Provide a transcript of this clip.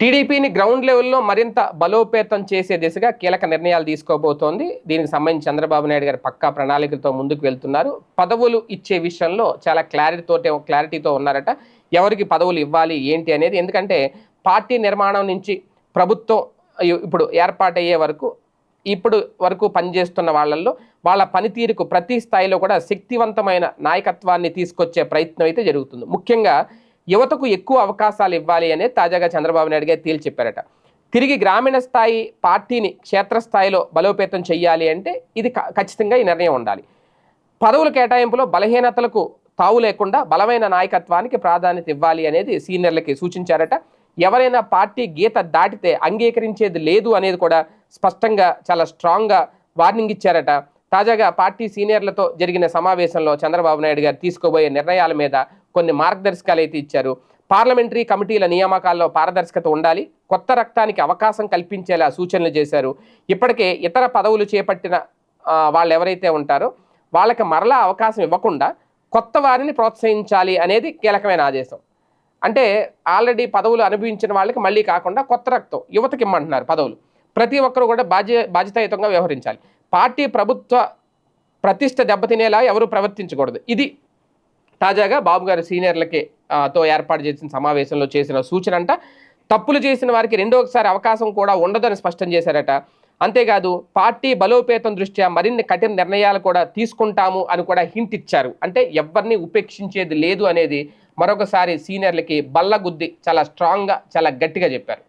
టీడీపీని గ్రౌండ్ లెవెల్లో మరింత బలోపేతం చేసే దిశగా కీలక నిర్ణయాలు తీసుకోబోతోంది. దీనికి సంబంధించి చంద్రబాబు నాయుడు గారు పక్కా ప్రణాళికలతో ముందుకు వెళ్తున్నారు. పదవులు ఇచ్చే విషయంలో చాలా క్లారిటీతో క్లారిటీతో ఉన్నారట. ఎవరికి పదవులు ఇవ్వాలి ఏంటి అనేది? ఎందుకంటే పార్టీ నిర్మాణం నుంచి ప్రభుత్వం ఇప్పుడు ఏర్పాటయ్యే వరకు ఇప్పుడు వరకు పనిచేస్తున్న వాళ్ళల్లో వాళ్ళ పనితీరుకు ప్రతి స్థాయిలో కూడా శక్తివంతమైన నాయకత్వాన్ని తీసుకొచ్చే ప్రయత్నం అయితే జరుగుతుంది. ముఖ్యంగా యువతకు ఎక్కువ అవకాశాలు ఇవ్వాలి అనేది తాజాగా చంద్రబాబు నాయుడు గారు తేల్చి చెప్పారట. తిరిగి గ్రామీణ స్థాయి పార్టీని క్షేత్రస్థాయిలో బలోపేతం చేయాలి అంటే ఇది క- ఖచ్చితంగా ఈ నిర్ణయం ఉండాలి. పదవుల కేటాయింపులో బలహీనతలకు తావు లేకుండా బలమైన నాయకత్వానికి ప్రాధాన్యత ఇవ్వాలి అనేది సీనియర్లకి సూచించారట. ఎవరైనా పార్టీ గీత దాటితే అంగీకరించేది లేదు అనేది కూడా స్పష్టంగా చాలా స్ట్రాంగ్గా వార్నింగ్ ఇచ్చారట. తాజాగా పార్టీ సీనియర్లతో జరిగిన సమావేశంలో చంద్రబాబు నాయుడు గారు తీసుకోబోయే నిర్ణయాల మీద కొన్ని మార్గదర్శకాలు అయితే ఇచ్చారు. పార్లమెంటరీ కమిటీల నియామకాల్లో పారదర్శకత ఉండాలి కొత్త రక్తానికి అవకాశం కల్పించేలా సూచనలు చేశారు. ఇప్పటికే ఇతర పదవులు చేపట్టిన వాళ్ళు ఎవరైతే ఉంటారో వాళ్ళకి మరలా అవకాశం ఇవ్వకుండా కొత్త వారిని ప్రోత్సహించాలి అనేది కీలకమైన ఆదేశం. అంటే ఆల్రెడీ పదవులు అనుభవించిన వాళ్ళకి మళ్ళీ కాకుండా కొత్త రక్తం యువతకి ఇమ్మంటున్నారు పదవులు. ప్రతి ఒక్కరు కూడా బాధ్య బాధ్యతాయుతంగా వ్యవహరించాలి. పార్టీ ప్రభుత్వ ప్రతిష్ట దెబ్బతినేలా ఎవరు ప్రవర్తించకూడదు. ఇది తాజాగా బాబు గారు సీనియర్లకి ఆ, తో ఏర్పాటు చేసిన సమావేశంలో చేసిన సూచన అంట తప్పులు చేసిన వారికి రెండోసారి అవకాశం కూడా ఉండదని స్పష్టం చేశారట. అంతేకాదు పార్టీ బలోపేతం దృష్ట్యా మరిన్ని కఠిన నిర్ణయాలు కూడా తీసుకుంటాము అని కూడా హింట్ ఇచ్చారు. అంటే ఎవరిని ఉపేక్షించేది లేదు అనేది మరొకసారి సీనియర్లకి బల్లగుద్ది చాలా స్ట్రాంగ్గా చాలా గట్టిగా చెప్పారు.